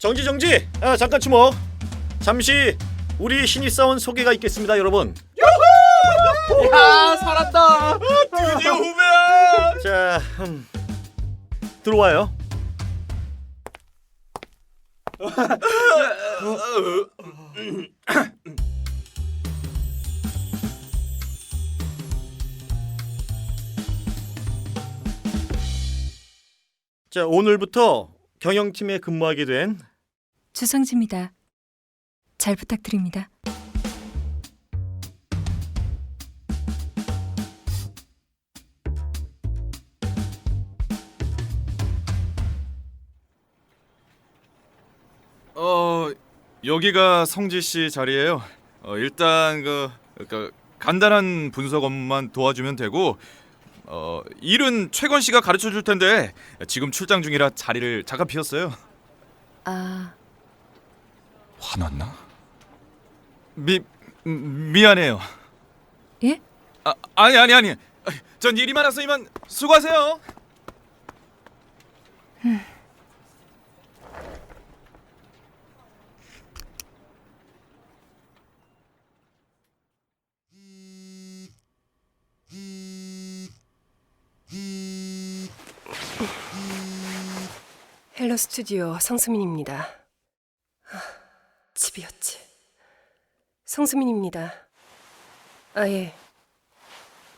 정지 정지. 아, 잠깐 주목. 잠시 우리 신입사원 소개가 있겠습니다, 여러분. 야 살았다. 드디어 후배야. 자, 음, 들어와요. 자, 오늘부터 경영팀에 근무하게 된 주성지입니다. 잘 부탁드립니다. 어 여기가 성지 씨 자리예요. 어, 일단 그 그러니까 간단한 분석 업무만 도와주면 되고 어 일은 최건 씨가 가르쳐 줄 텐데 지금 출장 중이라 자리를 잠깐 비웠어요. 아, 화났나? 미 음, 미안해요. 예? 아 아니 아니 아니. 전 일이 많아서 이만 수고하세요. 헬로 스튜디오 성수민입니다. 아, 집이었지. 성수민입니다. 아, 예.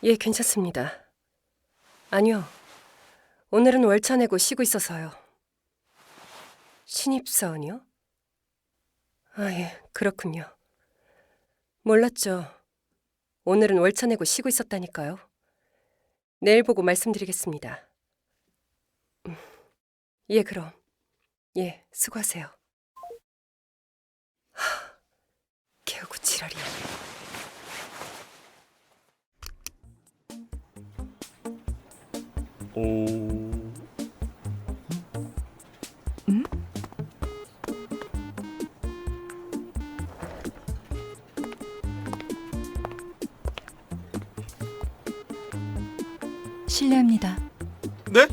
예, 괜찮습니다. 아니요. 오늘은 월차 내고 쉬고 있어서요. 신입사원이요? 아, 예, 그렇군요. 몰랐죠. 오늘은 월차 내고 쉬고 있었다니까요. 내일 보고 말씀드리겠습니다. 예, 그럼. 예, 수고하세요. 하, 개우고 지랄이야. 오. 실례합니다. 네?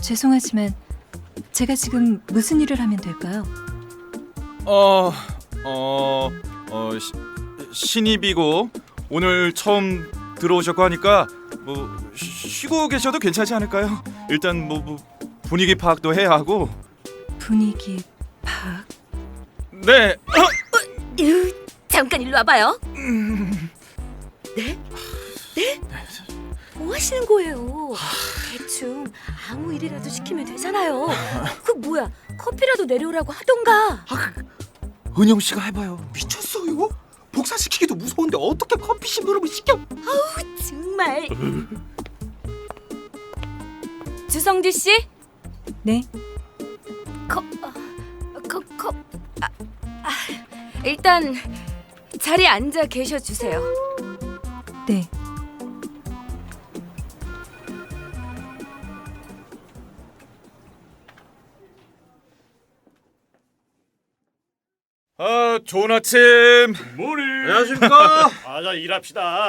죄송하지만 제가 지금 무슨 일을 하면 될까요? 어, 어, 어, 시, 신입이고 오늘 처음 들어오셨고 하니까 뭐 쉬- 쉬고 계셔도 괜찮지 않을까요? 일단 뭐, 뭐 분위기 파악도 해야 하고. 분위기 파악. 네, 으, 잠깐 일로 와봐요. 네? 네? 뭐 하시는 거예요? 대충 아무 일이라도 시키면 되잖아요. 그 뭐야? 커피라도 내려오라고 하던가. 은영 씨가 해봐요. 미쳤어요? 복사시키기도 무서운데 어떻게 커피 심부름을 시켜? 정말. 주성지 씨, 네, 커, 어, 커, 커. 아, 아, 일단 자리에 앉아 계셔 주세요. 네. 아 좋은 아침. 모닝. 안녕하십니까? 아, 자 일합시다.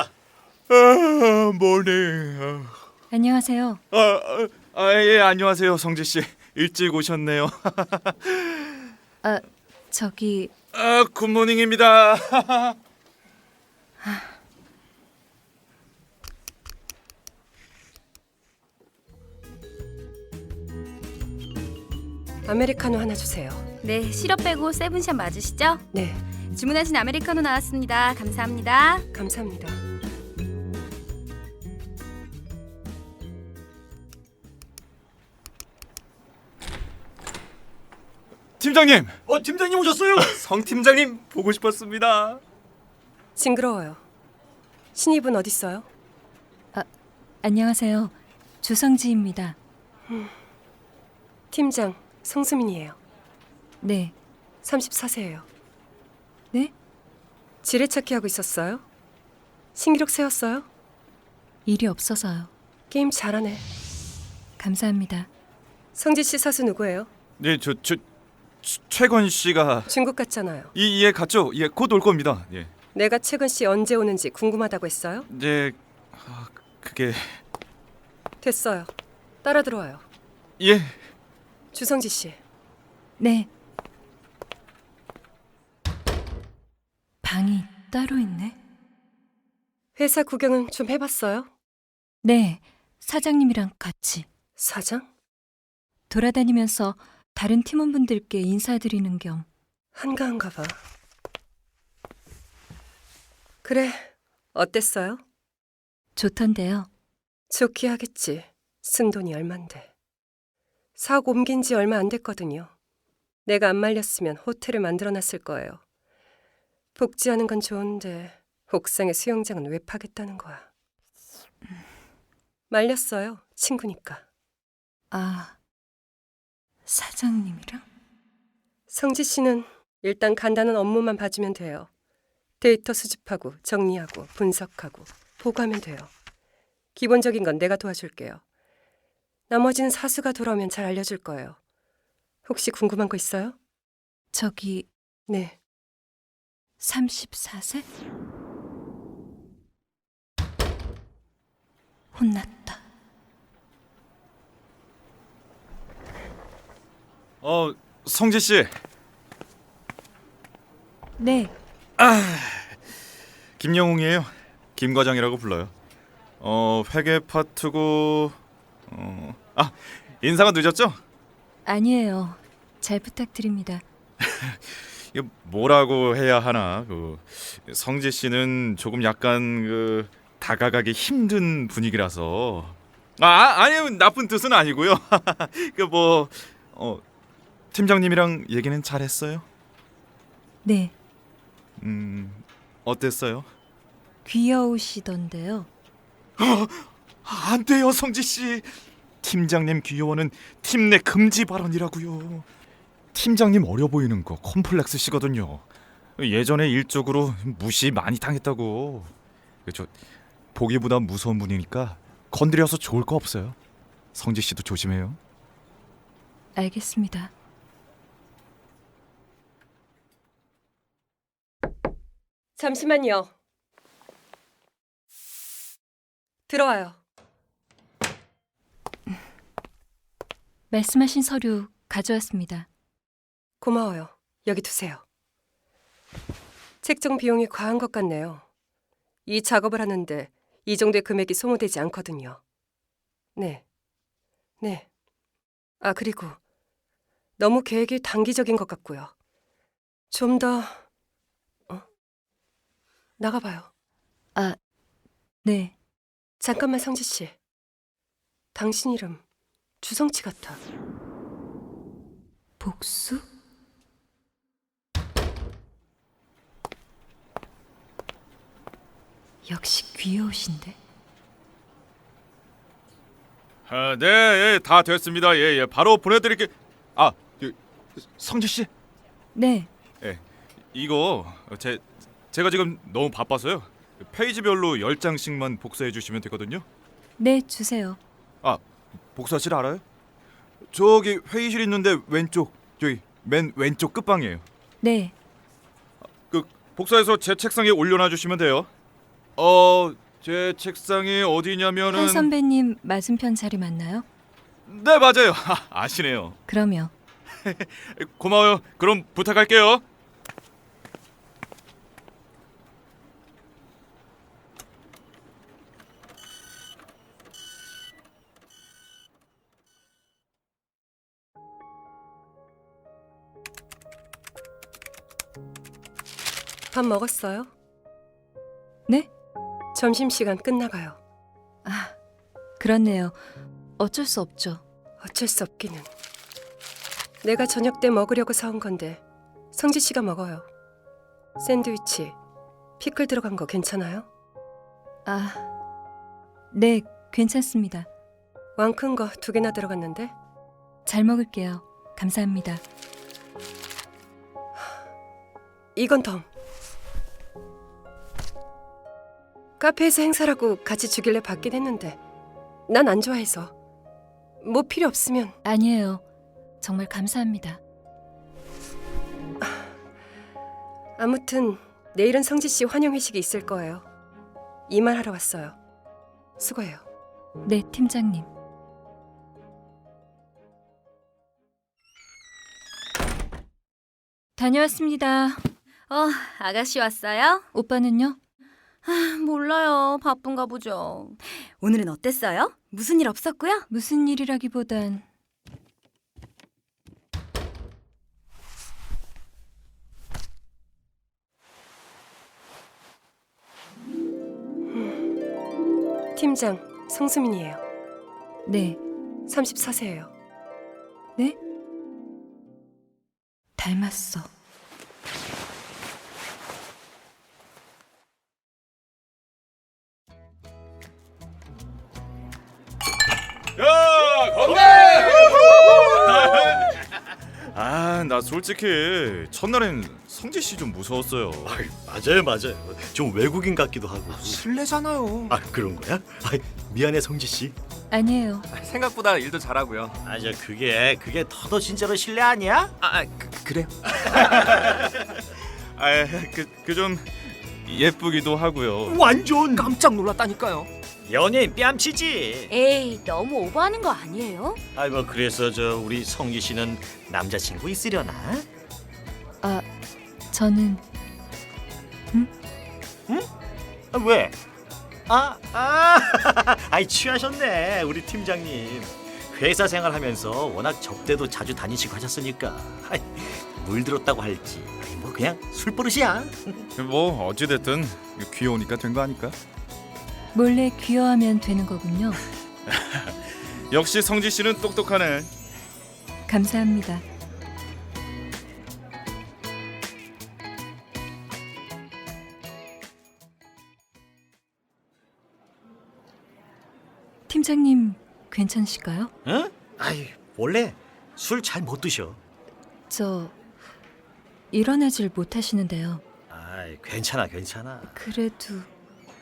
아, 모닝. 안녕하세요. 아, 아, 아, 예, 안녕하세요, 성지 씨. 일찍 오셨네요. 아, 저기 아, 굿모닝입니다. 아메리카노 하나 주세요. 네, 시럽 빼고 세븐샷 맞으시죠? 네, 주문하신 아메리카노 나왔습니다. 감사합니다. 감사합니다. 팀장님, 어, 팀장님 오셨어요? 성 팀장님 보고 싶었습니다. 징그러워요. 신입은 어딨어요? 안녕하세요. 주성지입니다. 팀장 성수민이에요. 네, 34세예요. 네? 지뢰찾기 하고 있었어요? 신기록 세웠어요? 일이 없어서요. 게임 잘하네. 감사합니다. 성지 씨 사수 누구예요? 네, 저, 저 최- 최건 씨가 중국 갔잖아요. 이, 예, 갔죠? 예, 곧 올 겁니다. 예, 내가 최근 씨 언제 오는지 궁금하다고 했어요? 이제 아, 그게 됐어요. 따라 들어와요. 예, 주성지 씨. 네. 방이 따로 있네. 회사 구경은 좀 해봤어요? 네. 사장님이랑 같이 사장? 돌아다니면서 다른 팀원분들께 인사드리는 겸 한가한가 봐. 그래, 어땠어요? 좋던데요. 좋게 하겠지. 쓴 돈이 얼만데. 사옥 옮긴 지 얼마 안 됐거든요. 내가 안 말렸으면 호텔을 만들어 놨을 거예요. 복지하는 건 좋은데 옥상의 수영장은 왜 파겠다는 거야? 말렸어요. 친구니까. 아, 사장님이랑? 성지 씨는 일단 간단한 업무만 봐주면 돼요. 데이터 수집하고 정리하고 분석하고 보고하면 돼요. 기본적인 건 내가 도와줄게요. 나머지는 사수가 돌아오면 잘 알려줄 거예요. 혹시 궁금한 거 있어요? 저기 네. 34세? 혼났다. 어, 성지 씨. 네, 김영웅이에요. 김 과장이라고 불러요. 어, 회계 파트고 어, 아, 인사가 늦었죠? 아니에요. 잘 부탁드립니다. 이거 뭐라고 해야 하나? 그 성지 씨는 조금 약간 그 다가가기 힘든 분위기라서 아, 아니요. 나쁜 뜻은 아니고요. 그뭐 어, 팀장님이랑 얘기는 잘했어요? 네, 음, 어땠어요? 귀여우시던데요. 안 돼요, 성지 씨. 팀장님 귀여워는 팀 내 금지 발언이라고요. 팀장님 어려 보이는 거 컴플렉스시거든요. 예전에 일적으로 무시 많이 당했다고. 저 보기보다 무서운 분이니까 건드려서 좋을 거 없어요. 성지 씨도 조심해요. 알겠습니다. 잠시만요. 들어와요. 말씀하신 서류 가져왔습니다. 고마워요. 여기 두세요. 책정 비용이 과한 것 같네요. 이 작업을 하는데 이 정도의 금액이 소모되지 않거든요. 네. 네. 아, 그리고 너무 계획이 단기적인 것 같고요. 좀 더, 어? 나가봐요. 아, 네. 잠깐만, 성지 씨. 당신 이름 주성치 같아. 복수? 역시 귀여우신데. 아, 네, 예, 다 됐습니다. 예, 예, 바로 보내드릴게. 아, 그, 성지 씨, 네, 이거 제 제가 지금 너무 바빠서요. 페이지별로 열 장씩만 복사해 주시면 되거든요. 네 주세요. 아 복사실 알아요? 저기 회의실 있는데 왼쪽 저기 맨 왼쪽 끝방이에요. 네, 그 복사해서 제 책상에 올려놔 주시면 돼요. 어 제 책상이 어디냐면은 한 선배님 맞은편 자리 맞나요? 네 맞아요. 아, 아시네요. 그러면 고마워요. 그럼 부탁할게요. 밥 먹었어요? 네? 점심시간 끝나가요. 아, 그렇네요. 어쩔 수 없죠. 어쩔 수 없기는. 내가 저녁 때 먹으려고 사온 건데 성지 씨가 먹어요. 샌드위치, 피클 들어간 거 괜찮아요? 아, 네, 괜찮습니다. 왕 큰 거 두 개나 들어갔는데 잘 먹을게요. 감사합니다. 이건 덤. 카페에서 행사라고 같이 주길래 받긴 했는데 난 안 좋아해서 뭐 필요 없으면 아니에요. 정말 감사합니다. 아무튼 내일은 성지 씨 환영 회식이 있을 거예요. 이 말 하러 왔어요. 수고해요. 네, 팀장님. 다녀왔습니다. 어, 아가씨 왔어요? 오빠는요? 몰라요. 바쁜가 보죠. 오늘은 어땠어요? 무슨 일 없었고요? 무슨 일이라기보단 팀장 성수민이에요. 네, 34세예요. 네? 닮았어. 건배! 아 나 솔직히 첫날엔 성지 씨좀 무서웠어요. 맞아요 맞아요. 좀 외국인 같기도 하고. 실례잖아요. 아 그런 거야? 아 미안해 성지 씨. 아니에요. 생각보다 일도 잘하고요. 아 저 그게 그게 터도 진짜로 실례 아니야? 아, 아 그, 그래요? 아 그 그 좀 예쁘기도 하고요. 완전 깜짝 놀랐다니까요. 연예인 뺨치지. 에이, 너무 오버하는 거 아니에요? 아이 뭐 그래서 저 우리 성기 씨는 남자친구 있으려나? 아, 저는 아, 왜? 아, 아, 아이 취하셨네 우리 팀장님. 회사 생활하면서 워낙 접대도 자주 다니시고 하셨으니까 아이, 물들었다고 할지 아이, 뭐 그냥 술버릇이야. 뭐 어찌 됐든 귀여우니까 된 거 아닐까? 몰래 귀여워하면 되는 거군요. 역시 성지 씨는 똑똑하네. 감사합니다. 팀장님 괜찮으실까요? 응? 아이 원래 술 잘 못 드셔. 저 일어나질 못하시는데요. 아이 괜찮아 괜찮아. 그래도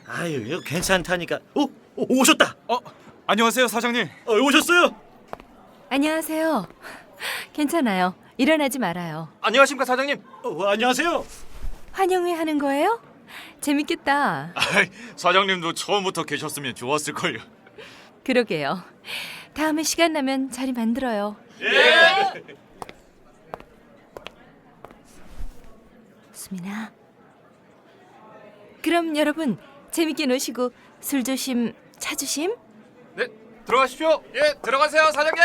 아유 이거 괜찮다니까. 어, 어 오셨다. 어 안녕하세요 사장님. 어, 오셨어요? 안녕하세요. 괜찮아요. 일어나지 말아요. 안녕하십니까 사장님. 어, 안녕하세요. 환영회 하는 거예요? 재밌겠다. 아이, 사장님도 처음부터 계셨으면 좋았을 걸요. 그러게요. 다음에 시간 나면 자리 만들어요. 수민아. 그럼 여러분 재밌게 노시고 술 조심, 차 조심. 네, 들어가십시오. 예, 들어가세요 사장님.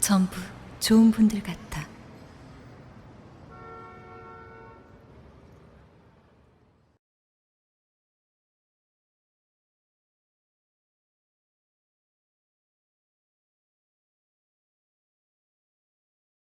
전부 좋은 분들 같아.